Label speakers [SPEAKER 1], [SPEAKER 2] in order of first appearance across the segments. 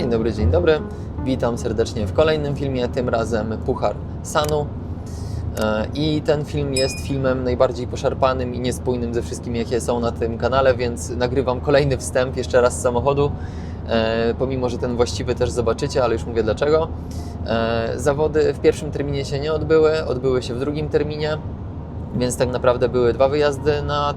[SPEAKER 1] Dzień dobry, dzień dobry. Witam serdecznie w kolejnym filmie, tym razem Puchar Sanu. E, I ten film jest filmem najbardziej poszarpanym i niespójnym ze wszystkimi, jakie są na tym kanale, więc nagrywam kolejny wstęp jeszcze raz z samochodu. E, Pomimo, że ten właściwy też zobaczycie, ale już mówię dlaczego. E, Zawody w pierwszym terminie się nie odbyły, odbyły się w drugim terminie. Więc tak naprawdę były dwa wyjazdy nad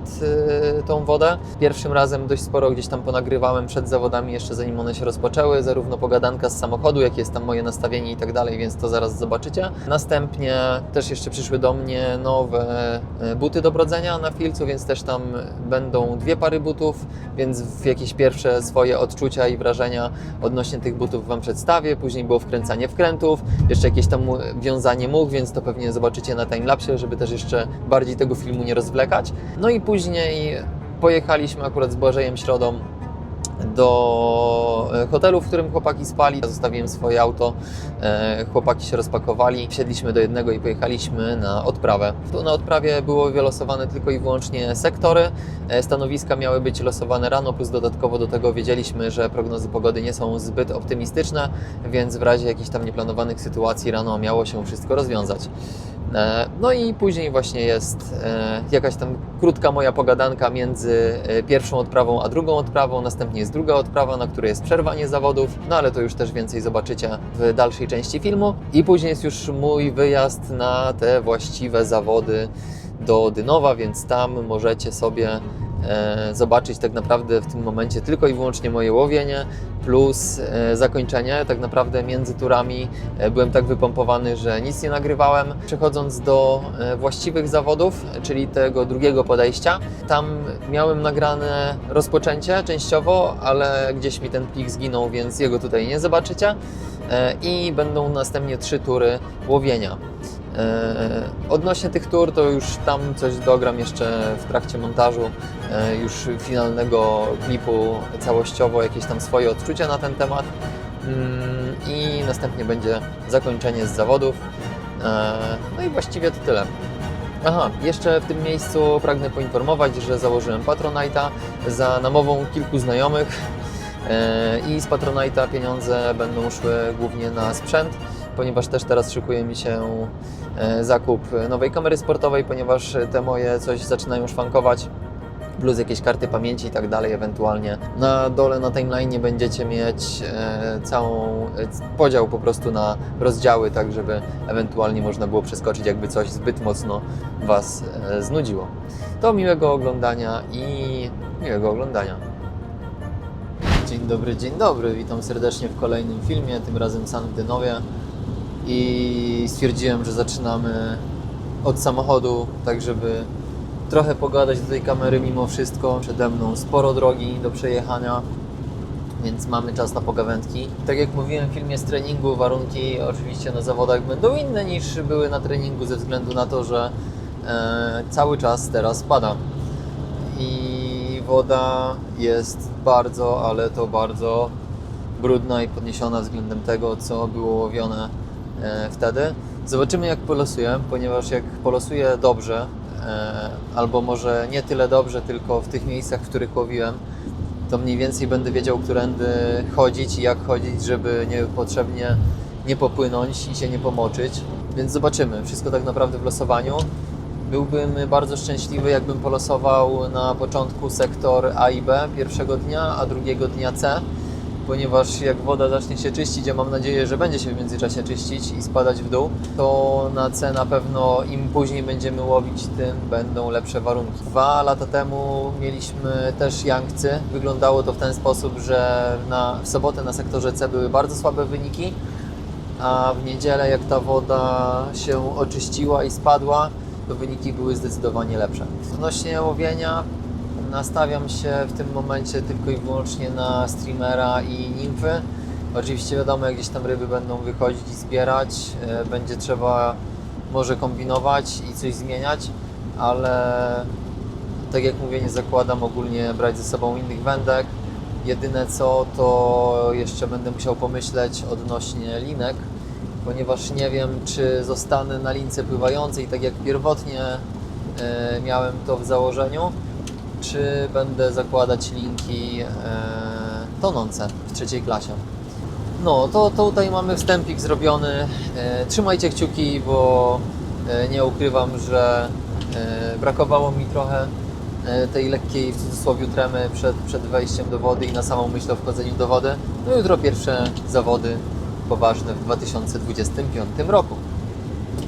[SPEAKER 1] y, tą wodę. Pierwszym razem dość sporo gdzieś tam ponagrywałem przed zawodami, jeszcze zanim one się rozpoczęły, zarówno pogadanka z samochodu, jakie jest tam moje nastawienie i tak dalej, więc to zaraz zobaczycie. Następnie też jeszcze przyszły do mnie nowe y, buty do brodzenia na filcu, więc też tam będą dwie pary butów, więc jakieś pierwsze swoje odczucia i wrażenia odnośnie tych butów Wam przedstawię. Później było wkręcanie wkrętów, jeszcze jakieś tam wiązanie much, więc to pewnie zobaczycie na timelapsie, żeby też jeszcze bardziej tego filmu nie rozwlekać. No i później pojechaliśmy akurat z Błażejem Środą do e, hotelu, w którym chłopaki spali. Ja Zostawiłem swoje auto, e, chłopaki się rozpakowali, wsiedliśmy do jednego i pojechaliśmy na odprawę. Tu na odprawie było wylosowane tylko i wyłącznie sektory. E, Stanowiska miały być losowane rano, plus dodatkowo do tego wiedzieliśmy, że prognozy pogody nie są zbyt optymistyczne, więc w razie jakichś tam nieplanowanych sytuacji rano miało się wszystko rozwiązać. E, No i później właśnie jest e, jakaś tam krótka moja pogadanka między e, pierwszą odprawą a drugą odprawą, następnie jest druga odprawa, na której jest przerwanie zawodów, no ale to już też więcej zobaczycie w dalszej części filmu. I później jest już mój wyjazd na te właściwe zawody do Dynowa, więc tam możecie sobie zobaczyć tak naprawdę w tym momencie tylko i wyłącznie moje łowienie plus e, zakończenie. Tak naprawdę między turami e, byłem tak wypompowany, że nic nie nagrywałem. Przechodząc do e, właściwych zawodów, czyli tego drugiego podejścia, tam miałem nagrane rozpoczęcie częściowo, ale gdzieś mi ten plik zginął, więc jego tutaj nie zobaczycie. E, I będą następnie trzy tury łowienia. E, Odnośnie tych tur, to już tam coś dogram jeszcze w trakcie montażu e, już finalnego klipu całościowo, jakieś tam swoje odczucia na ten temat. Mm, I następnie będzie zakończenie z zawodów. E, No i właściwie to tyle. Aha, jeszcze w tym miejscu pragnę poinformować, że założyłem Patronite'a za namową kilku znajomych i z Patronite'a pieniądze będą szły głównie na sprzęt, ponieważ też teraz szykuje mi się e, zakup nowej kamery sportowej, ponieważ te moje coś zaczynają szwankować plus jakieś karty pamięci i tak dalej, ewentualnie. Na dole na timeline będziecie mieć e, całą e, podział po prostu na rozdziały, tak żeby ewentualnie można było przeskoczyć, jakby coś zbyt mocno Was e, znudziło. To miłego oglądania i miłego oglądania. Dzień dobry, dzień dobry. Witam serdecznie w kolejnym filmie, tym razem San w Dynowie. I stwierdziłem, że zaczynamy od samochodu, tak żeby trochę pogadać do tej kamery mimo wszystko. Przede mną sporo drogi do przejechania, więc mamy czas na pogawędki. Tak jak mówiłem w filmie z treningu, warunki oczywiście na zawodach będą inne niż były na treningu ze względu na to, że e, cały czas teraz pada. I woda jest bardzo, ale to bardzo brudna i podniesiona względem tego, co było łowione wtedy. Zobaczymy jak polosuję, ponieważ jak polosuję dobrze, e, albo może nie tyle dobrze, tylko w tych miejscach, w których łowiłem, to mniej więcej będę wiedział, którędy chodzić i jak chodzić, żeby niepotrzebnie nie popłynąć i się nie pomoczyć. Więc zobaczymy. Wszystko tak naprawdę w losowaniu. Byłbym bardzo szczęśliwy, jakbym polosował na początku sektor A i B pierwszego dnia, a drugiego dnia C, ponieważ jak woda zacznie się czyścić, a mam nadzieję, że będzie się w międzyczasie czyścić i spadać w dół, to na C na pewno im później będziemy łowić, tym będą lepsze warunki. Dwa lata temu mieliśmy też Yangcy. Wyglądało to w ten sposób, że na, w sobotę na sektorze C były bardzo słabe wyniki, a w niedzielę jak ta woda się oczyściła i spadła, to wyniki były zdecydowanie lepsze. Odnośnie łowienia, nastawiam się w tym momencie tylko i wyłącznie na streamera i nimfy. Oczywiście wiadomo, gdzieś tam ryby będą wychodzić i zbierać, e, będzie trzeba może kombinować i coś zmieniać, ale tak jak mówię, nie zakładam ogólnie brać ze sobą innych wędek. Jedyne co, to jeszcze będę musiał pomyśleć odnośnie linek, ponieważ nie wiem, czy zostanę na lince pływającej, tak jak pierwotnie e, miałem to w założeniu, czy będę zakładać linki e, tonące w trzeciej klasie. No, to, to tutaj mamy wstępik zrobiony. E, trzymajcie kciuki, bo e, nie ukrywam, że brakowało mi trochę tej lekkiej w cudzysłowie tremy przed, przed wejściem do wody i na samą myśl o wchodzeniu do wody. No jutro pierwsze zawody poważne w 2025 roku.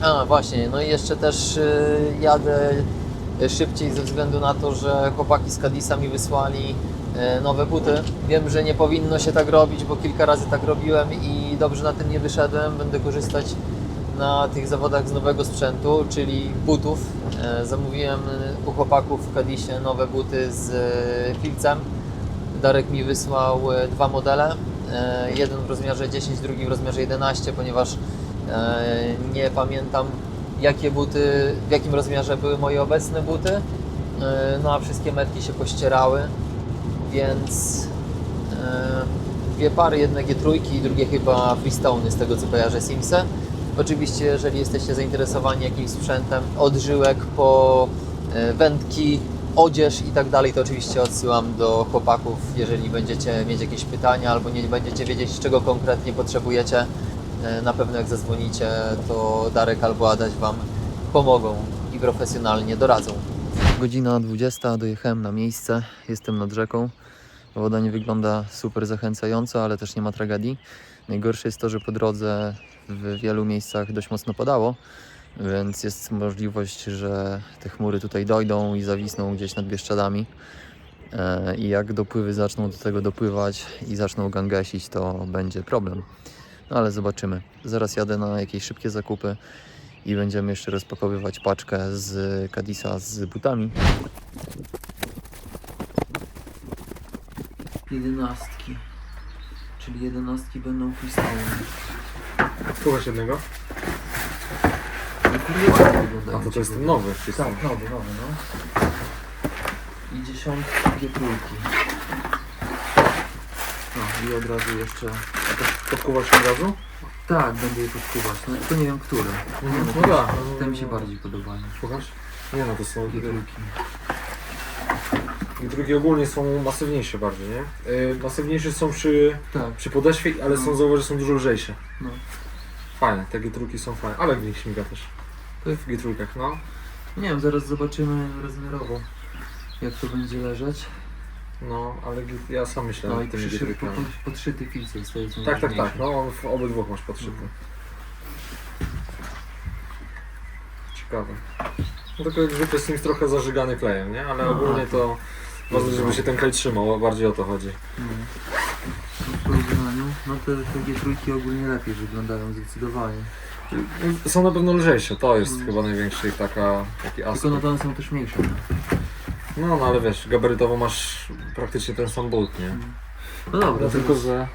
[SPEAKER 1] A właśnie, no i jeszcze też jadę szybciej ze względu na to, że chłopaki z Kadisa mi wysłali e, nowe buty. Wiem, że nie powinno się tak robić, bo kilka razy tak robiłem i dobrze na tym nie wyszedłem. Będę korzystać na tych zawodach z nowego sprzętu, czyli butów. E, Zamówiłem u chłopaków w Kadisie nowe buty z e, filcem. Darek mi wysłał dwa modele. Jeden w rozmiarze 10, drugi w rozmiarze 11, ponieważ nie pamiętam jakie buty, w jakim rozmiarze były moje obecne buty. E, No a wszystkie metki się pościerały, więc e, dwie pary, jedne G3 i drugie chyba Freestone z tego co kojarzę Simsy. Oczywiście, jeżeli jesteście zainteresowani jakimś sprzętem od żyłek po e, wędki, odzież i tak dalej, to oczywiście odsyłam do chłopaków, jeżeli będziecie mieć jakieś pytania albo nie będziecie wiedzieć, czego konkretnie potrzebujecie. E, Na pewno jak zadzwonicie, to Darek albo Adaś Wam pomogą i profesjonalnie doradzą. Godzina 20, dojechałem na miejsce, jestem nad rzeką. Woda nie wygląda super zachęcająco, ale też nie ma tragedii. Najgorsze jest to, że po drodze w wielu miejscach dość mocno padało, więc jest możliwość, że te chmury tutaj dojdą i zawisną gdzieś nad Bieszczadami. E, I jak dopływy zaczną do tego dopływać i zaczną gangesić, to będzie problem. No ale zobaczymy. Zaraz jadę na jakieś szybkie zakupy i będziemy jeszcze rozpakowywać paczkę z Kadisa z butami. Jedenastki. Czyli jedenastki będą freestyle.
[SPEAKER 2] Słuchasz jednego? A to, to jest ten nowy.
[SPEAKER 1] Tak, nowy, nowy, no. I dziesiątki, dwie trójki. I od razu jeszcze...
[SPEAKER 2] Podkuwasz od razu?
[SPEAKER 1] Tak, będę je podkuwać, no tylko nie wiem które.
[SPEAKER 2] Mhm,
[SPEAKER 1] No,
[SPEAKER 2] no
[SPEAKER 1] te,
[SPEAKER 2] tak.
[SPEAKER 1] te mi się bardziej podobają.
[SPEAKER 2] Słuchasz? Nie no, to są...
[SPEAKER 1] Dwie trójki.
[SPEAKER 2] I drugie ogólnie są masywniejsze bardziej, nie? Yy, masywniejsze są przy,
[SPEAKER 1] Tak.
[SPEAKER 2] przy podeszwie, ale są,
[SPEAKER 1] No.
[SPEAKER 2] zauważ, że są dużo lżejsze.
[SPEAKER 1] No.
[SPEAKER 2] Fajne, te gitruki są fajne, ale w nich śmiga też.
[SPEAKER 1] To
[SPEAKER 2] W gitrukach, no.
[SPEAKER 1] Nie wiem, zaraz zobaczymy rozmiarowo jak to będzie leżeć.
[SPEAKER 2] No, ale git, ja sam myślę
[SPEAKER 1] No i
[SPEAKER 2] nad tymi
[SPEAKER 1] przyszy, po, po, podszyty filce jest to jest
[SPEAKER 2] Tak, tak, tak,
[SPEAKER 1] najważniejsze.
[SPEAKER 2] no w obydwu masz podszyte.
[SPEAKER 1] Mhm.
[SPEAKER 2] Ciekawe. No tylko jak zwykle z nim trochę zażygany klejem, nie? Ale
[SPEAKER 1] No,
[SPEAKER 2] ogólnie to ważne, żeby się ten klej trzymał, bardziej o to chodzi.
[SPEAKER 1] No. W porównaniu, no te, te trójki ogólnie lepiej wyglądają zdecydowanie.
[SPEAKER 2] Są na pewno lżejsze, to jest
[SPEAKER 1] Mm.
[SPEAKER 2] chyba największy taka, taki
[SPEAKER 1] Tylko
[SPEAKER 2] aspekt.
[SPEAKER 1] no to one są też mniejsze.
[SPEAKER 2] No, no ale wiesz, gabarytowo masz praktycznie ten sam bolt, nie?
[SPEAKER 1] No dobra,
[SPEAKER 2] No, tylko, że...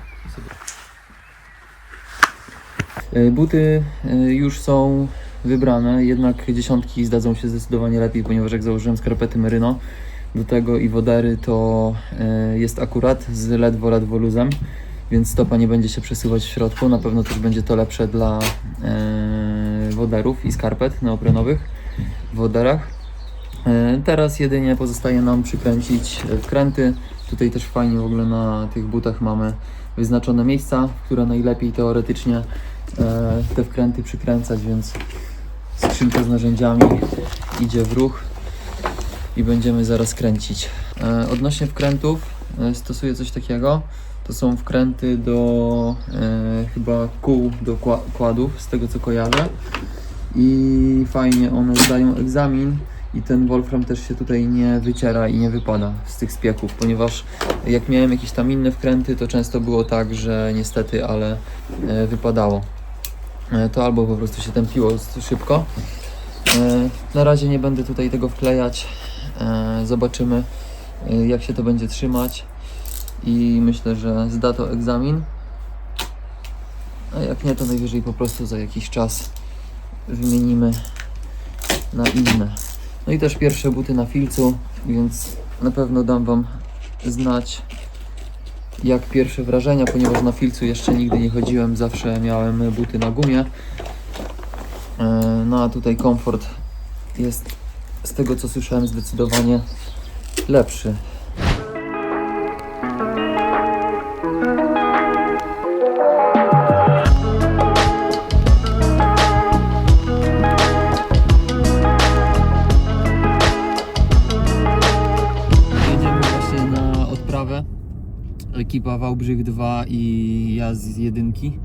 [SPEAKER 1] E, Buty e, już są wybrane, jednak dziesiątki zdadzą się zdecydowanie lepiej, ponieważ jak założyłem skarpety Merino do tego i wodery, to e, jest akurat z ledwo, ledwo luzem, więc stopa nie będzie się przesuwać w środku. Na pewno też będzie to lepsze dla woderów i skarpet neoprenowych w woderach. E, Teraz jedynie pozostaje nam przykręcić e, wkręty. Tutaj też fajnie w ogóle na tych butach mamy wyznaczone miejsca, które najlepiej teoretycznie e, te wkręty przykręcać, więc skrzynka z narzędziami idzie w ruch i będziemy zaraz kręcić. Odnośnie wkrętów stosuję coś takiego. To są wkręty do chyba kół do kła- kładów, z tego co kojarzę. I fajnie one zdają egzamin i ten wolfram też się tutaj nie wyciera i nie wypada z tych spieków, ponieważ jak miałem jakieś tam inne wkręty, to często było tak, że niestety, ale e, wypadało. E, To albo po prostu się tępiło szybko. E, Na razie nie będę tutaj tego wklejać. Zobaczymy, jak się to będzie trzymać. I myślę, że zda to egzamin. A jak nie, to najwyżej po prostu za jakiś czas wymienimy na inne. No i też pierwsze buty na filcu, więc na pewno dam Wam znać jak pierwsze wrażenia, ponieważ na filcu jeszcze nigdy nie chodziłem, zawsze miałem buty na gumie. E, No a tutaj komfort jest z tego co słyszałem zdecydowanie lepszy. Ekipa Wałbrzych 2 i ja z jedynki.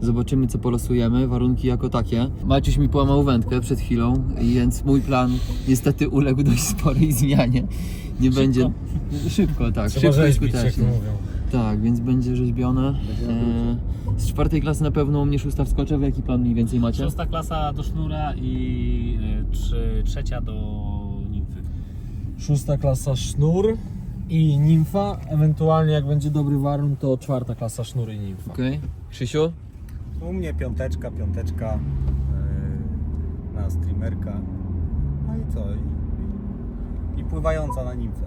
[SPEAKER 1] Zobaczymy co polosujemy, warunki jako takie. Maciuś mi połamał wędkę przed chwilą, więc mój plan niestety uległ dość sporej zmianie. Nie będzie... Szybko, tak.
[SPEAKER 2] Trzeba
[SPEAKER 1] szybko
[SPEAKER 2] rzeźbić, jak to
[SPEAKER 1] skutecznie.
[SPEAKER 2] mówią.
[SPEAKER 1] Tak, więc będzie rzeźbione. E, z czwartej klasy na pewno u mnie szósta wskoczę. Jaki plan mniej więcej macie?
[SPEAKER 3] Szósta klasa do sznura i y, trzy, trzecia do nimfy.
[SPEAKER 2] Szósta klasa sznur i nimfa. Ewentualnie jak będzie dobry warun, to czwarta klasa sznur i nimfa.
[SPEAKER 1] Okej. Krzysiu?
[SPEAKER 4] U mnie piąteczka, piąteczka yy, na streamerka. No i co? I, i pływająca na nimfę.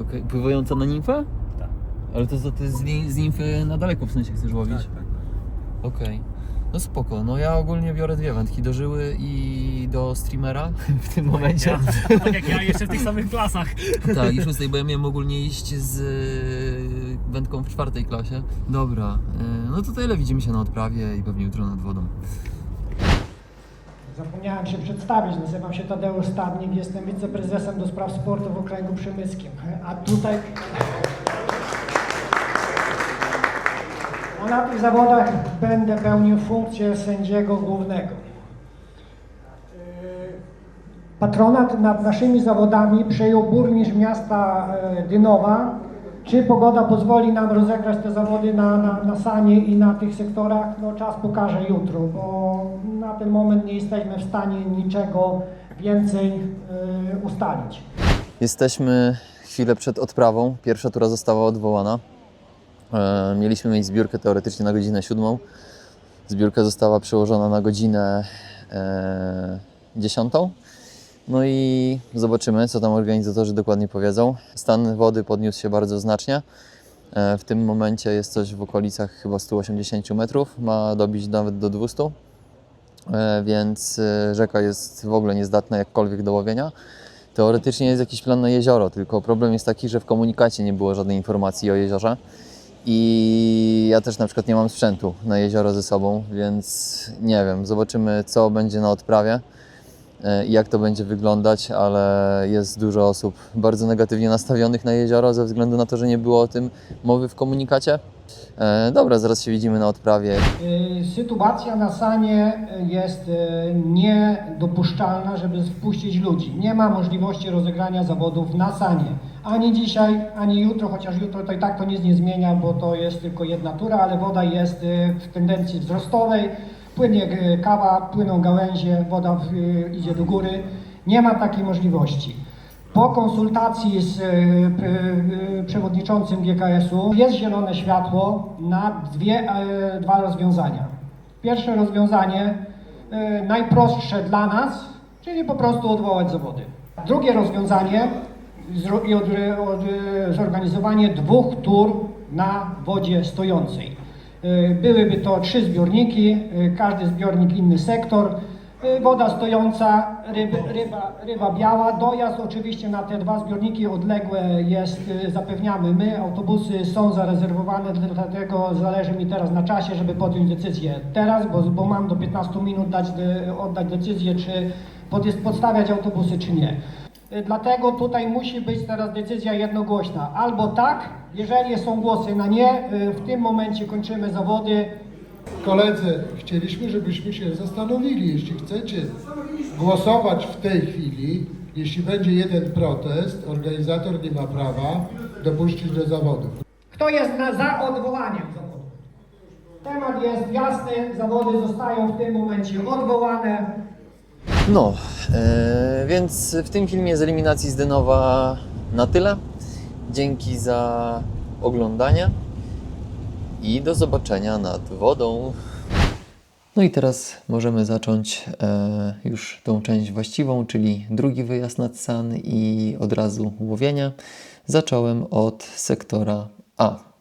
[SPEAKER 1] Okej. Pływająca na nimfę?
[SPEAKER 4] Tak.
[SPEAKER 1] Ale to, to ty z, ni- z nimfy na daleko w sensie chcesz łowić?
[SPEAKER 4] Tak, tak.
[SPEAKER 1] Okej. No spoko. No ja ogólnie biorę dwie wędki, do żyły i do streamera w tym momencie.
[SPEAKER 3] Ja, tak jak ja jeszcze w tych samych klasach.
[SPEAKER 1] Tak, i szóstej, bo ja miałem ogólnie iść z y, wędką w czwartej klasie. Dobra, y, no to tyle, widzimy się na odprawie i pewnie jutro nad wodą.
[SPEAKER 5] Zapomniałem się przedstawić, nazywam się Tadeusz Stadnik, jestem wiceprezesem do spraw sportu w okręgu przemyskim. A tutaj... na tych zawodach będę pełnił funkcję sędziego głównego. Yy, Patronat nad naszymi zawodami przejął burmistrz miasta e, Dynowa. Czy pogoda pozwoli nam rozegrać te zawody na, na, na sanie i na tych sektorach? No czas pokaże jutro, bo na ten moment nie jesteśmy w stanie niczego więcej e, ustalić.
[SPEAKER 1] Jesteśmy chwilę przed odprawą. Pierwsza tura została odwołana. E, mieliśmy mieć zbiórkę teoretycznie na godzinę siódmą. Zbiórka została przełożona na godzinę e, dziesiątą. No i zobaczymy, co tam organizatorzy dokładnie powiedzą. Stan wody podniósł się bardzo znacznie. E, w tym momencie jest coś w okolicach chyba 180 metrów, ma dobić nawet do 200. E, więc e, rzeka jest w ogóle niezdatna jakkolwiek do łowienia. Teoretycznie jest jakiś plan na jezioro, tylko problem jest taki, że w komunikacie nie było żadnej informacji o jeziorze. I ja też na przykład nie mam sprzętu na jezioro ze sobą, więc nie wiem, zobaczymy co będzie na odprawie e, i jak to będzie wyglądać, ale jest dużo osób bardzo negatywnie nastawionych na jezioro ze względu na to, że nie było o tym mowy w komunikacie. E, Dobra, zaraz się widzimy na odprawie.
[SPEAKER 5] Y, Sytuacja na sanie jest niedopuszczalna, żeby wpuścić ludzi. Nie ma możliwości rozegrania zawodów na sanie. Ani dzisiaj, ani jutro, chociaż jutro to i tak to nic nie zmienia, bo to jest tylko jedna tura, ale woda jest y, w tendencji wzrostowej. Płynie y, kawa, płyną gałęzie, woda y, idzie do góry. Nie ma takiej możliwości. Po konsultacji z przewodniczącym GKS-u jest zielone światło na dwie, e, dwa rozwiązania. Pierwsze rozwiązanie, najprostsze dla nas, czyli po prostu odwołać zawody. Drugie rozwiązanie, i od, od, zorganizowanie dwóch tur na wodzie stojącej. E, Byłyby to trzy zbiorniki, e, każdy zbiornik inny sektor. Woda stojąca, ryba, ryba biała. Dojazd oczywiście na te dwa zbiorniki odległe jest, zapewniamy my. Autobusy są zarezerwowane, dlatego zależy mi teraz na czasie, żeby podjąć decyzję teraz, bo, bo mam do 15 minut dać, oddać decyzję, czy pod, podstawiać autobusy, czy nie. Y, Dlatego tutaj musi być teraz decyzja jednogłośna. Albo tak, jeżeli są głosy na nie, y, w tym momencie kończymy zawody.
[SPEAKER 6] Koledzy, chcieliśmy, żebyśmy się zastanowili, jeśli chcecie głosować w tej chwili, jeśli będzie jeden protest, organizator nie ma prawa dopuścić do zawodów.
[SPEAKER 5] Kto jest na, za odwołaniem zawodu? Temat jest jasny, zawody zostają w tym momencie odwołane.
[SPEAKER 1] No, e, więc w tym filmie z eliminacji z Dynowa na tyle. Dzięki za oglądanie i do zobaczenia nad wodą. No i teraz możemy zacząć e, już tą część właściwą, czyli drugi wyjazd nad San i od razu łowienie. Zacząłem od sektora A.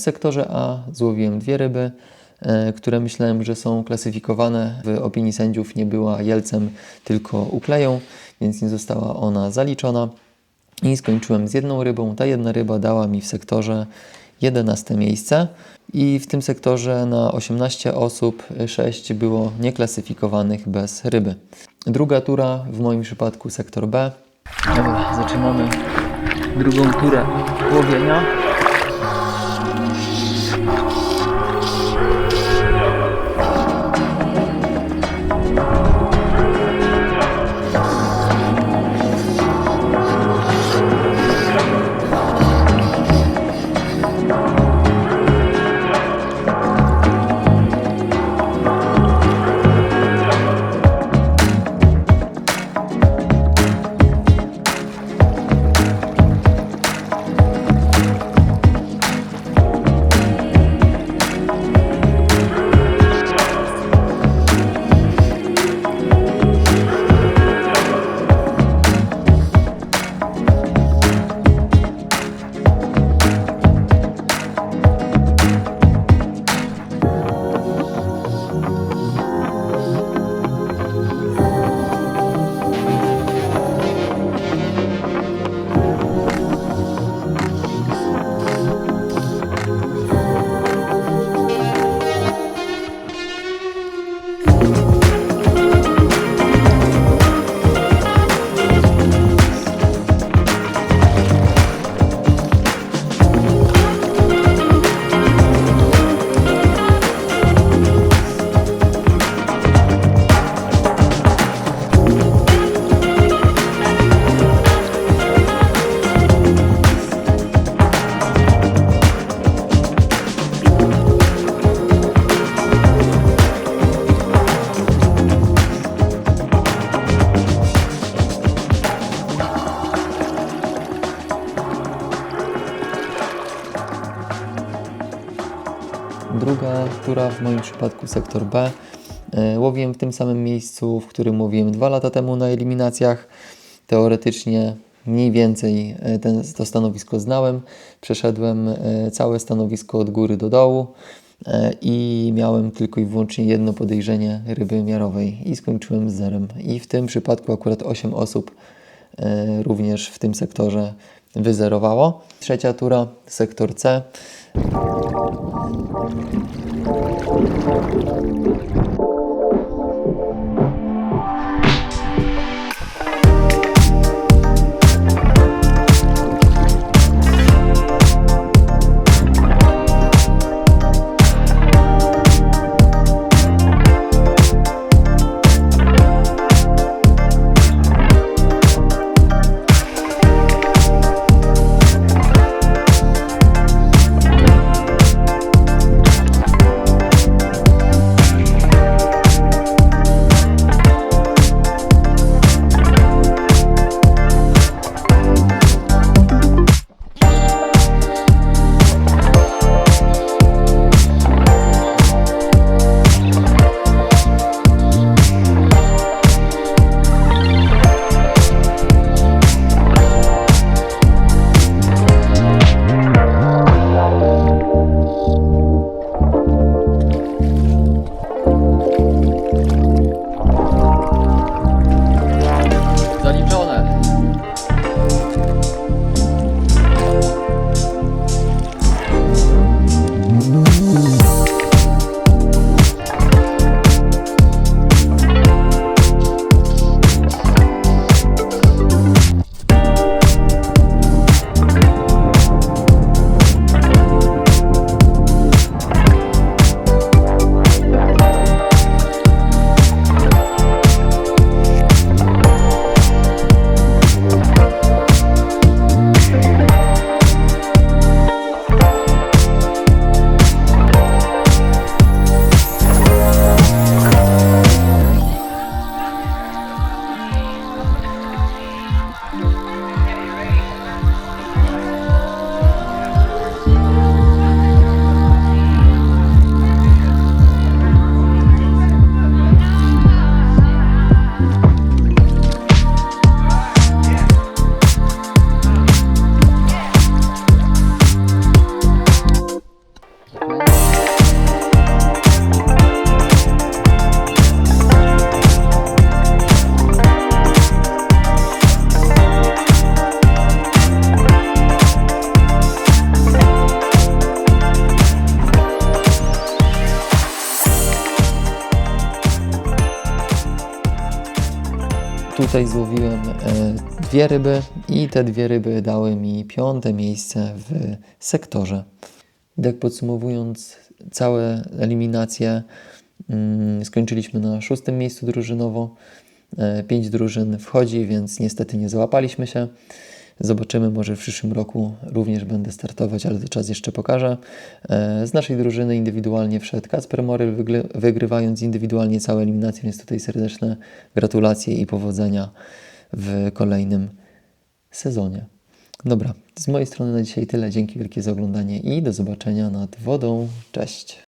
[SPEAKER 1] W sektorze A złowiłem dwie ryby, e, które myślałem, że są klasyfikowane. W opinii sędziów nie była jelcem, tylko ukleją, więc nie została ona zaliczona. I skończyłem z jedną rybą. Ta jedna ryba dała mi w sektorze 11 miejsce. I w tym sektorze na 18 osób 6 było nieklasyfikowanych bez ryby. Druga tura, w moim przypadku sektor B. Dobra, zaczynamy drugą turę łowienia. Moim przypadku sektor B. E, Łowiłem w tym samym miejscu, w którym łowiłem dwa lata temu na eliminacjach. Teoretycznie mniej więcej e, ten, to stanowisko znałem. Przeszedłem e, całe stanowisko od góry do dołu i miałem tylko i wyłącznie jedno podejrzenie ryby miarowej i skończyłem z zerem. I w tym przypadku akurat 8 osób również w tym sektorze wyzerowało. Trzecia tura, sektor C. Tutaj złowiłem e, dwie ryby i te dwie ryby dały mi piąte miejsce w sektorze. Tak podsumowując całe eliminacje, mm, skończyliśmy na szóstym miejscu drużynowo. E, Pięć drużyn wchodzi, więc niestety nie załapaliśmy się. Zobaczymy, może w przyszłym roku również będę startować, ale to czas jeszcze pokaże. E, Z naszej drużyny indywidualnie wszedł Kacper Moryl, wygry- wygrywając indywidualnie całe eliminacje, więc tutaj serdeczne gratulacje i powodzenia w kolejnym sezonie. Dobra, z mojej strony na dzisiaj tyle. Dzięki wielkie za oglądanie i do zobaczenia nad wodą. Cześć!